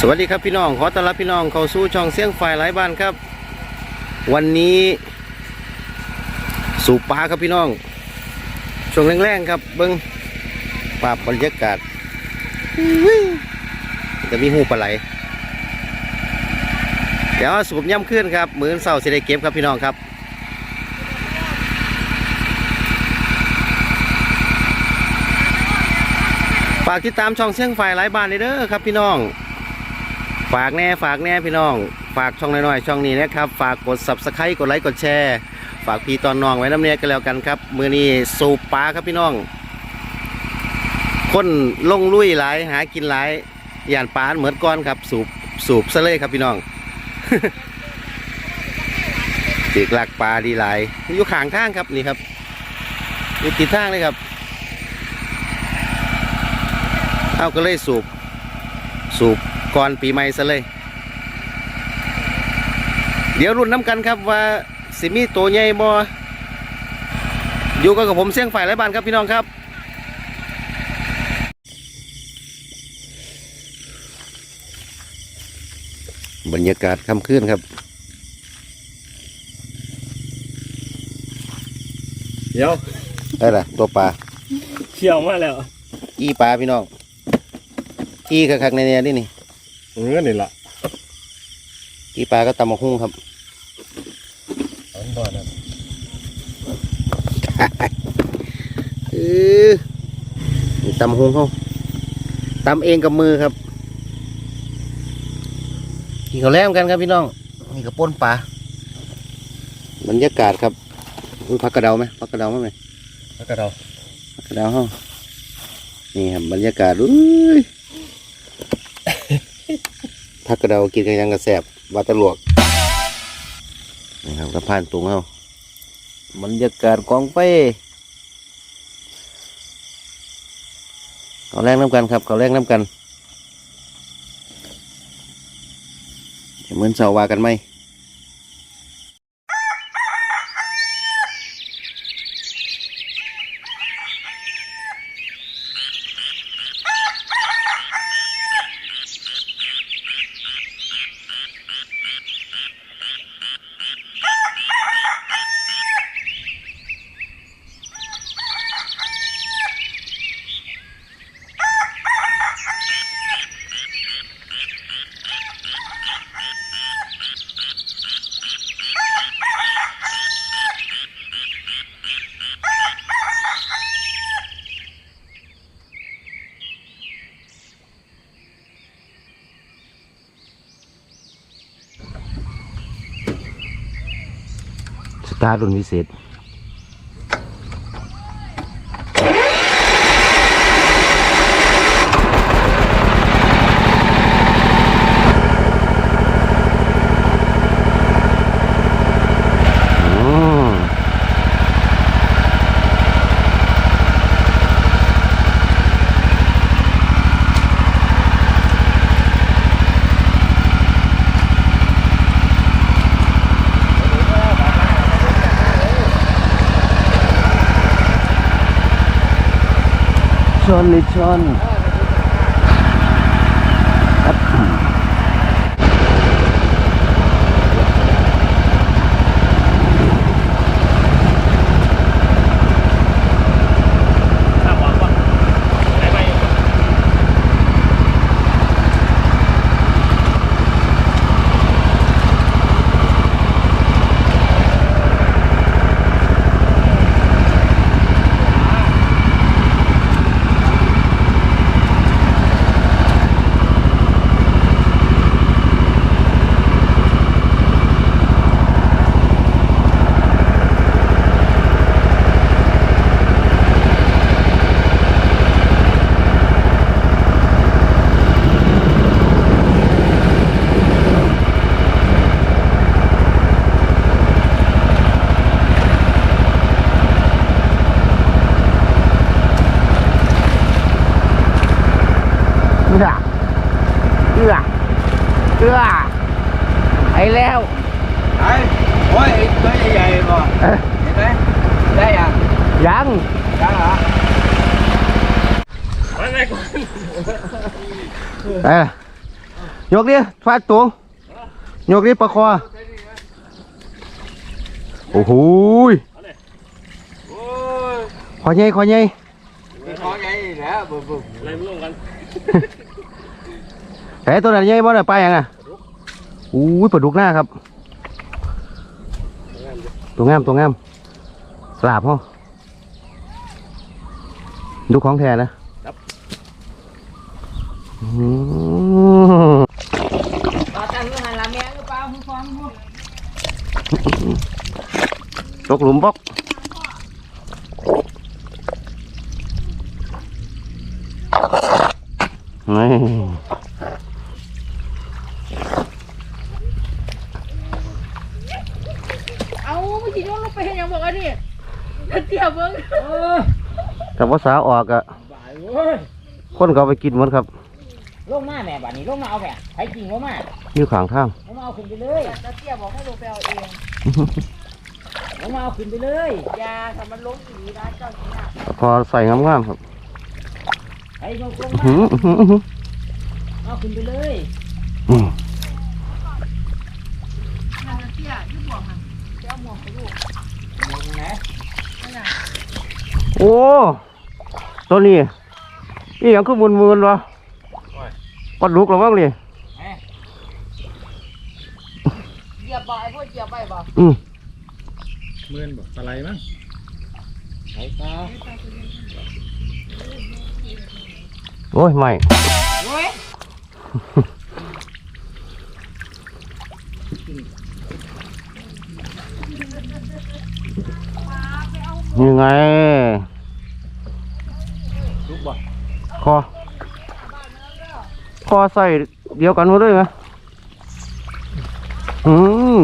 สวัสดีครับพี่น้องขอต้อนรับพี่น้องเข้าสู่ช่องเสียงไฟหลายบ้านครับ วันนี้สู่ปลาครับพี่น้อง ช่วงแรงๆครับ เบิ้งปราบบรรยากาศจะมีหูปลาไหลเดี๋ยวสูบย่ำขึ้นครับมือนเสาร์สิได้เก็บครับพี่น้องครับฝากติดตามช่องเสียงไฟหลายบ้านเลยเด้อครับพี่น้อง ฝากแน่ฝากแน่พี่น้อง ฝากช่องน้อยๆช่องนี้นะครับ ฝากกด subscribe กดไลค์กดแชร์ ฝากพี่ตอนน้องไว้น้ำเนียกันแล้วกันครับ มือนี้สูบปลาครับพี่น้อง คนลงลุยหลายหากินหลายย่านปลาเหมือนก้อนครับ สูบสูบซะเลยครับพี่น้องติกหลักปลาดีหลายอยู่ข้างทางครับนี่ครับอยู่ติดทางเลยครับ เอาก็เลยสูบสูบ ก่อนปีใหม่ซะเลย เดี๋ยวรุ่นน้ำกันครับว่าสิมีตัวใหญ่บ่อยู่กันกับผมเสียงฝ่ายไรบ้านครับพี่น้องครับบรรยากาศค่ำคืนครับ เดี๋ยวได้ละตัวปลาเขี่ยวมาแล้ว อีปลาพี่น้อง อีคักๆในเนี่ยนี่นี่ เออนี่ละอีปลาก็ตำมะฮุ่งครับอันบ่อนะเออนี่ตำหงเขาตำเองกับมือครับกินข้าวแล้มกันครับพี่น้องนี่กระป้นปลาบรรยากาศครับอุ้ยพักกระเดาไหมพักกระเดาไหมแล้วก็เราพักกระเดาห้องนี่ครับบรรยากาศอุ้ย พักกระเดากินกันยังกระแสบวาตะลวกนะครับกระพานตุงเขาบรรยากาศกองไฟเขาแรงน้ำกันครับเขาแรงน้ำกันเหมือนเสาวากันไหม ตาร์รุ่นพิเศษอืม ชนลิชนครับ ถ้าหวังว่าไหนไป เอื้อเอื้อเอื้อไอ้แล้ว ไอ้โอ้ยไอ้ตัวใหญ่ๆก่อน เอ้ย เห็นไหมได้ยัง ยัง ยังเหรอ มาไหน ก่อนเออยกดิฟาดตวงยกดิประคอโอ้โหยโอ้ยขอใหญ่ขอใหญ่มีของใหญ่แล้วบุบบุบอะไรไม่ลงกันแต่ตัวนั้นใหญ่บ่ได้ไปยังอะอู้ยปลาดุกหน้าครับ ตัวงามตัวงามสลาบห้อดูของแท้นะอืม ตกหลุมบล็อกนี่เอาไม่คิดว่าเราไปเห็นยังบอกอันนี้เตี้ยเบิ้งแต่ว่าสาออกอะคนก็เอาไปกินหมดครับ ลงมาแม่บัดนี้ลงมาเอาแม่ใครจริงลงมาอยู่ข้างทางลงมาเอาขึ้นไปเลยแต่เตี้ยบอกให้ลงไปเอาเองลงมาเอาขึ้นไปเลยยาถ้ามันลงอีนะเจ้าสีหน้าพอใส่งามๆครับใครยกลงอื้อมาหืออื้อหือเอาขึ้นไปเลยอืมนั่นน่ะเตี้ยยืดหมวกมันเจ้าหมวกไปลูกลงนะนั่นน่ะโอ้ตัวนี้นี่ยังคือมุนมุนๆวะ ปลาดุกหรือมั้งนี่เหยียบบ่ไอ้พวกเหยียบไปบ่อืมเมื่อนบ่อะไรมั้งใครก็โอ้ยไม่โอ้ยยังไงลุกบ่คอ คอใส่เดียวกันหมดเลยไหมอืม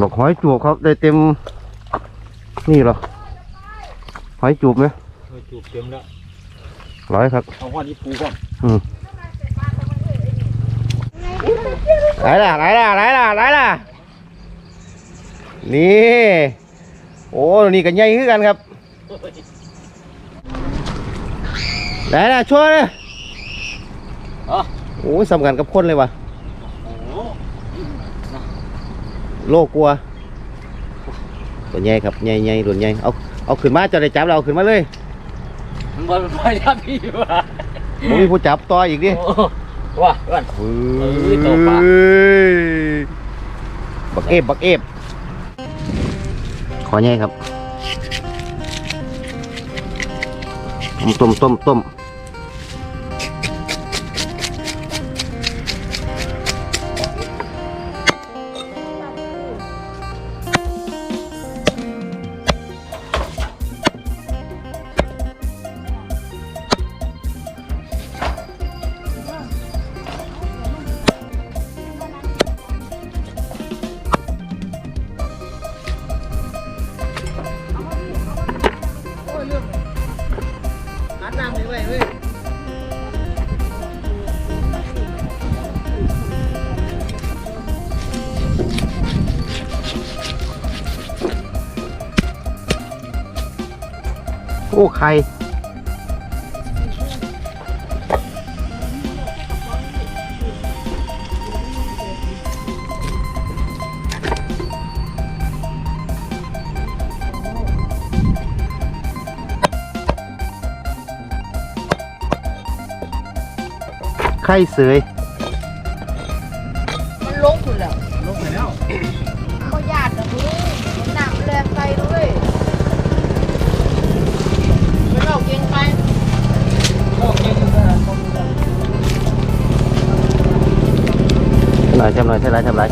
บอกหอยจูบครับ ได้เต็ม นี่เหรอ หอยจูบไหมเออจูบเต็มแล้วร้อยครับเอาหัวนี้ปูก่อนไหนล่ะไหนล่ะไหนล่ะไหนล่ะ นี่ โอ้ นี่กันใหญ่ขึ้นกันครับ ไหนล่ะช่วยเลยโอ้ยสำคัญกับคนเลยว่ะโลกกลัวตัวใหญ่ครับใหญ่ใหญ่รุ่นใหญ่เอาเอาขึ้นมาจะได้จับเราเอาขึ้นมาเลยมันบอลไปยับพี่ว่ะผมมีผู้จับต่ออีกดิว้าวัน เฮ้ยตัวปลาบักเอฟบักเอฟขอใหญ่ครับต้มต้มต้ม โอ้ใคร ไข่เสยมันลงคุณแล้วลงไปแล้วเขาญาตินะมึงมันหนักแรงไปด้วยมันเอาเก่งไปหน่อยจำหน่อยใช่ไรจำไร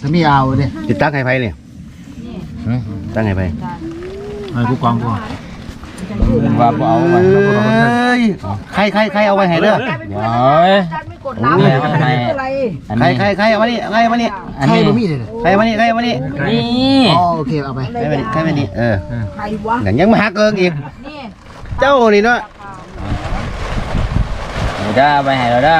ถ้ามีเอาเนี่ยติดตั้งไฮไฟเนี่ยตั้งไฮไฟไอ้กูกองกูว่าบ่เอาไว้เอ้ยใครใครใครเอาไว้ให้เด้อ โอ้ยไม่กดน้ำนี่ไม่ให้เป็นไรอันใครใครใครเอามานี่ใครเอามานี่อันนี้ใครเอามานี่ใครเอามานี่นี่โอเคเอาไปใครมานี่ใครมานี่เออใครวะหนังยังมาหาเกิงอีกเจ้านี่เนาะ เอาได้เอาไปให้เราได้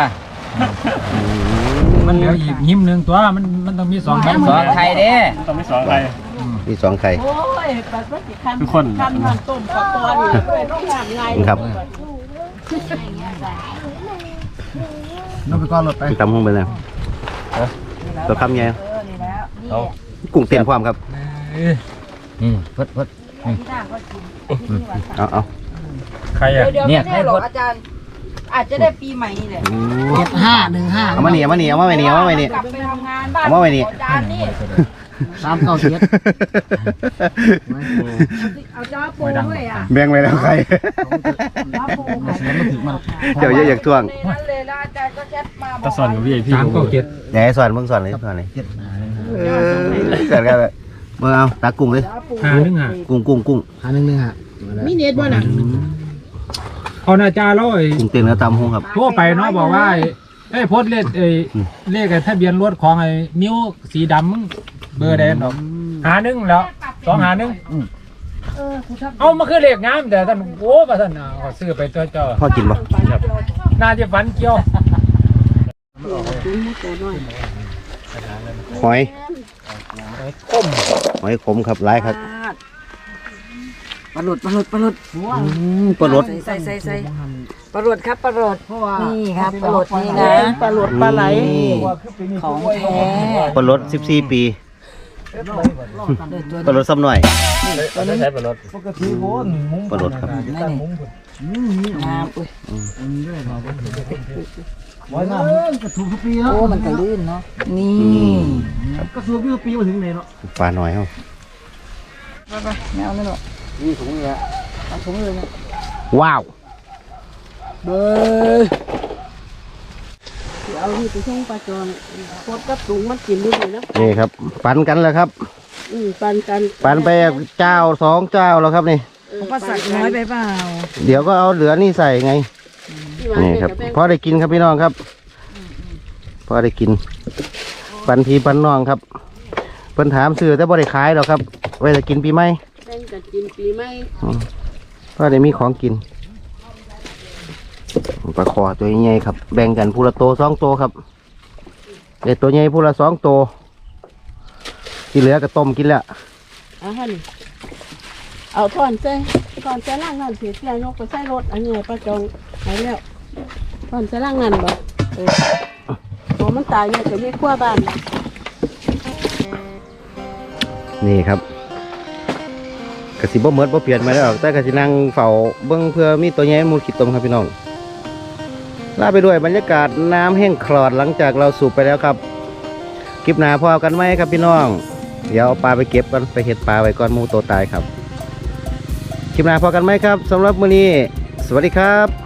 มันเหลืออีกยิ้มหนึ่งตัวมันมันต้องมีสองมันสองไข่เด้ต้องมีสองไข่มีสองไข่ โอ้ยแบบว่าสิคันทุกคนคันมันต้มปลาตอนนี่ด้วยต้องงานไงครับ น้องไปก้อนรถไปตำห้องไปเลยตัวคำไงเออนี่แล้วนี่เอากุ้งเต้นพร้อมครับนี่เพิ่นเพิ่นที่หน้าก็กินนี่ว่าเอาเอาใครเดี๋อะยวเดี๋ยวเนี่ยไม่แน่หรอกอาจารย์ อาจจะได้ปีใหม่นี่แหละเจ็ดห้าหนึ่งห้าเอามานี่เอามานี่เอามาไว้นี่เอามาไว้นี่กลับไปทำงานบ้านเอามาไว้นี่อาจารย์นี่สามเก้าเจ็ดเอาจ้าปูด้วยอะแบ่งไว้แล้วใคร จ้าปูค่ะเดี๋ยวเยอะอยากท่วงในนั้นเลยแล้วอาจารย์ก็แชทมาบตาอกสอนกับพี่พี่สามเก้าเจ็ดไหนสอนมึงสอนเลยสอนเลยเออสอนกันเลยมึงเอาตากุ้งเลยจ้าปูหาหนึ่งอะกุ้งกุ้งกุ้งหาหนึ่งหนึ่งฮะมีเน็ตบ่น่ะ เอาหน้าจ้าแล้วไอ้กุ้งเต้นกับตำห้องครับ โทรไปเนาะบอกว่าไอ้ไอ้โพสต์เลขไอ้เลขไอ้ทะเบียนรถของไอ้นิ้วสีดำมึงเบอร์แดงดอกหาหนึ่งแล้วสองหาหนึ่งเออคุณชอบเอามาคือเลขงามแต่ท่านโอ้ประท่านอะขอซื้อไปตัวเจ้าพ่อกินปะน่าจะฝันเกี่ยวหอยหอยขมครับหลายครับ ปลาหลุดปลาหลุดปลาหลุดอืมปลาลด ใส่ใส่ใส่ปลาหลุดครับปลาหลุดนี่ครับปลาหลุดนี่นะปลาหลดปลาไหลของแท้ปลาลด14 ปีปลาลดซ้ำหน่อยใช้ปลารถปลาลดครับนั่นนี่งามอุ้ยถูกทุกปีเนาะโอ้มันก็ลื่นเนาะนี่ก็ถูกทุกปีมาถึงไหนเนาะปลาหน่อยเฮาแมวนี่หรอก นี่ถุงเลยเอาถุงเลยนะว้าวเบอเอาที่ไปช่องปลาจอนพดกับถุงมันกินด้วยนะนี่ครับ ปันกันแล้วครับ อืมปันกันปันไปเจ้าสองเจ้าแล้วครับนี่ปลาสักน้อยไปเปล่า เดี๋ยวก็เอาเหลือนี่ใส่ไงนี่ครับพอได้กินครับพี่น้องครับพอได้กิน ปันพีปันน้องครับเพิ่นถามซื้อแต่บ่ได้ขายหรอกครับไว้จะกินปีใหม่ แบ่งกันกินปีใหม่พอได้มีของกินปลาคอตัวใหญ่ๆครับ แบ่งกันผู้ละโตสองโตครับเด็ดตัวใหญ่ผู้ละสองโตที่เหลือก็ต้มกินแล้วอะฮะนี่เอาถอนใส่ถอนใส่ล่างนั่นเสียเสียยกไปใส่รถอันนี้ปลาจองหายแล้วถอนใส่ล่างนั่นบ่เออโอ้มันตายเนี่ยจะไม่ขั้วบ้านนะนี่ครับ กระสิบ่เมิดบ่เปลี่ยนมาแล้วแต่กระสินั่งเฝ้าเบื้องเพื่อมีตัวใหญ่มูลขีดตมครับพี่น้องลาไปด้วยบรรยากาศน้ำแห้งคลอดหลังจากเราสูบไปแล้วครับคลิปหน้าพอกันไหมครับพี่น้อง เดี๋ยวเอาปลาไปเก็บกันไปเห็ดปลาไว้ก่อนมูโตตายครับคลิปหน้าพอกันไหมครับสำหรับมื้อนี้ สวัสดีครับ